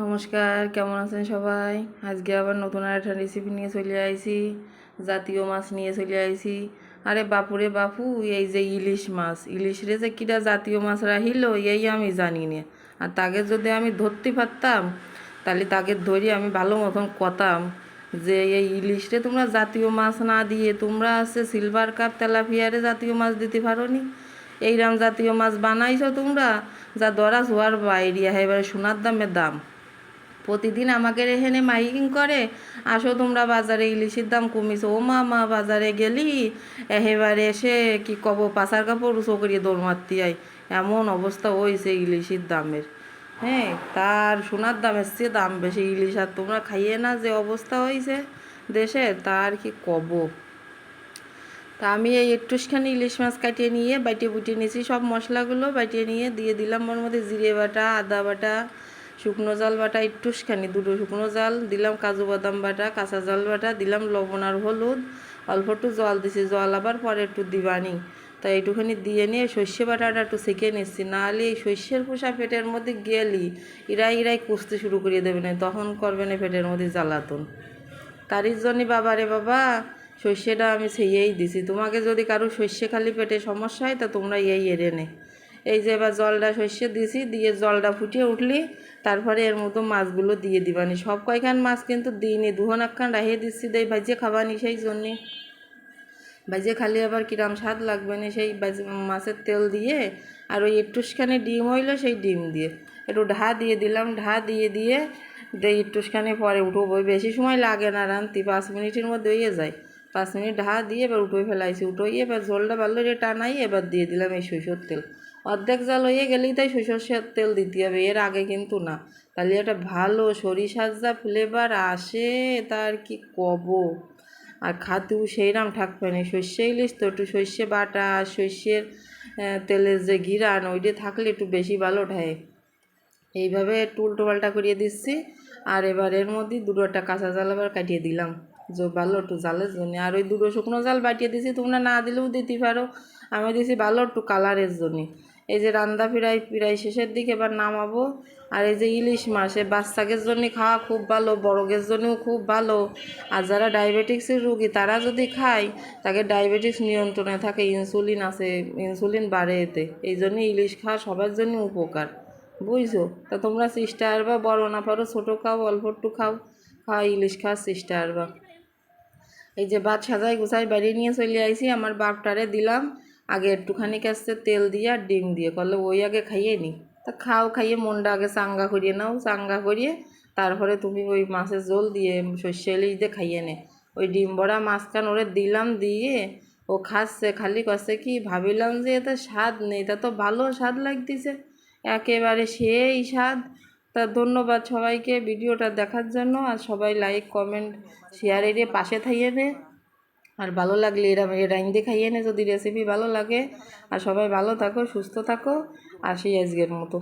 নমস্কার, কেমন আছেন সবাই? আজকে আবার নতুন আর একটা রেসিপি নিয়ে চলে আইছি, জাতীয় মাছ নিয়ে চলে আইছি। আরে বাপুরে বাপু, এই যে ইলিশ মাছ ইলিশ রে যে কিটা জাতীয় মাছ রাহিল, এই আমি জানি না। আর তাকে যদি আমি ধরতে পারতাম, তাহলে তাকে ধরি আমি ভালো মতন কতাম যে এই ইলিশ রে তোমরা জাতীয় মাছ না দিয়ে, তোমরা আছে সিলভার কাপ তেলাপিয়ারে জাতীয় মাছ দিতে পারো নি এইরাম জাতীয় মাছ বানাইছো তোমরা, যা দরা হওয়ার বাইরে এবারে সোনার দামের দাম। প্রতিদিন আমাকে এখানে মাইকিং করে, আসো তোমরা বাজারে ইলিশের দাম কমিছে ও মা মা বাজারে গেলি? একেবারে এসে কি কব, পাশার কাপড় উঁচু করিয়ে দৌড় মারতে আই এমন অবস্থা হয়েছে ইলিশের দামের। হ্যাঁ তার সোনার দামের চেয়ে দাম বেশি। ইলিশ আর তোমরা খাইয়ে না যে অবস্থা হয়েছে দেশে, তার কি কব? তা আমি এই একটুখানি ইলিশ মাছ কাটিয়ে নিয়ে বাইটে বুটিয়ে নিয়েছি, সব মশলাগুলো বাইটিয়ে নিয়ে দিয়ে দিলাম। ওর মধ্যে জিরে বাটা, আদা বাটা শুকনো জাল বাটা একটুখানি, দুটো শুকনো জাল, দিলাম কাজু বাদাম বাটা, কাঁচা জাল বাটা, দিলাম লবণ আর হলুদ। অল্প একটু জল দিছি, জল আবার পরে একটু দিবানি। তাই একটুখানি দিয়ে নিয়ে সর্ষে বাটাটা একটু সেঁকে নিচ্ছি। নাহলে এই সর্ষের পোষা পেটের মধ্যে গেলি, ইরাই ইরাই কুস্তি শুরু করিয়ে দেবে না, তখন করবে না পেটের মধ্যে জ্বালাতন। তারই জন্যই বাবা রে বাবা, সর্ষেটা আমি সেইয়েই দিছি। তোমাকে যদি কারও সর্ষে খালি পেটে সমস্যা হয়, তা তোমরা এই এড়ে নে। এই যে এবার জলটা সর্ষে দিছি দিয়ে জলটা ফুটিয়ে উঠলি, তারপরে এর মতো মাছগুলো দিয়ে দিবানি। সব কয়খান মাছ কিন্তু দিইনি একখান রাহিয়ে দিচ্ছি দেই, ভাজিয়ে খাবানি সেই জন্যে। ভাজিয়ে খালি আবার কিরাম স্বাদ লাগবে না সেই মাছের তেল দিয়ে, আর ওই একটুখানি ডিম হইল সেই ডিম দিয়ে। একটু ঢা দিয়ে দিলাম, ঢা দিয়ে দিয়ে দিয়ে একটুখানি পরে উঠবো। বেশি সময় লাগে না, রান্তি পাঁচ মিনিটের মধ্যে হয়ে যায়। পাঁচ মিনিট ঢা দিয়ে এবার উঠোই ফেলাইছি। উঠোই এবার ঝোলটা ভালো রে টানাই এবার দিয়ে দিলাম এই সরষের তেল। অর্ধেক জাল হয়ে গেলেই তাই সরষের তেল দিতে হবে, এর আগে কিন্তু না। তাহলে একটা ভালো সরিষার যা ফ্লেভার আসে তার কি কব? আর খাতেও সেইরাম ঠাকবে না। সর্ষে ইলিশ তো একটু সর্ষে বাটা আর সর্ষের তেলের যে গিরান ওইটা থাকলে একটু বেশি ভালো ঠায় এইভাবে একটু উল্টো পাল্টা করিয়ে দিচ্ছি, আর এবার এর মধ্যে দুটো একটা কাঁচা জাল আবার কাটিয়ে দিলাম। যে ভালো একটু জালের জন্য। আর ওই দুটো শুকনো জাল বাটিয়ে দিছি, তোমরা না দিলেও দিতে পারো। আমি দিছি ভালো একটু কালারের জন্যে। এই যে রান্দা ফিরাই ফিরাই শেষের দিকে এবার নামাবো। আর এই যে ইলিশ মাছ এ বাচ্চাদের জন্য খাওয়া খুব ভালো, বড়দের জন্যও খুব ভালো। আর যারা ডায়াবেটিক্সের রুগী, তারা যদি খায়, তাকে ডায়াবেটিক্স নিয়ন্ত্রণে থাকে, ইনসুলিন আছে, ইনসুলিন বাড়ে এতে। এই জন্য ইলিশ খাওয়া সবার জন্য উপকার। বুঝছ? তা তোমরা চেষ্টা আরবা বড় না পারো, ছোটো খাও, অল্প একটু খাও, খাওয়া ইলিশ খাওয়ার চেষ্টা আরবা এই যে ভাত সাজাই গুছাই বাড়িয়ে নিয়ে চলে আইসি আমার বাপটারে দিলাম। আগে একটুখানি কাছে তেল দিয়ে আর ডিম দিয়ে, করলে ওই আগে খাইয়ে নি। তা খাও, খাইয়ে মনটা আগে চাঙ্গা করিয়ে নাও, চাঙ্গা করিয়ে তারপরে তুমি ওই মাছের জল দিয়ে সর্ষে ইলিশ দিয়ে খাইয়ে নে। ওই ডিম বড়া মাছখান ওরে দিলাম, দিয়ে ও খাচ্ছে, খালি কষে কি ভাবিলাম যে এতে স্বাদ নেই, তা তো ভালো স্বাদ লাগতেছে। একেবারে সেই স্বাদ। তা ধন্যবাদ সবাইকে ভিডিওটা দেখার জন্য, আর সবাই লাইক কমেন্ট শেয়ার এরিয়ে পাশে থাইয়ে নে। আর ভালো লাগলে এরা রাইন দিয়ে খাইয়ে নে যদি রেসিপি ভালো লাগে। আর সবাই ভালো থাকো, সুস্থ থাকো। আসি আজকের মতো।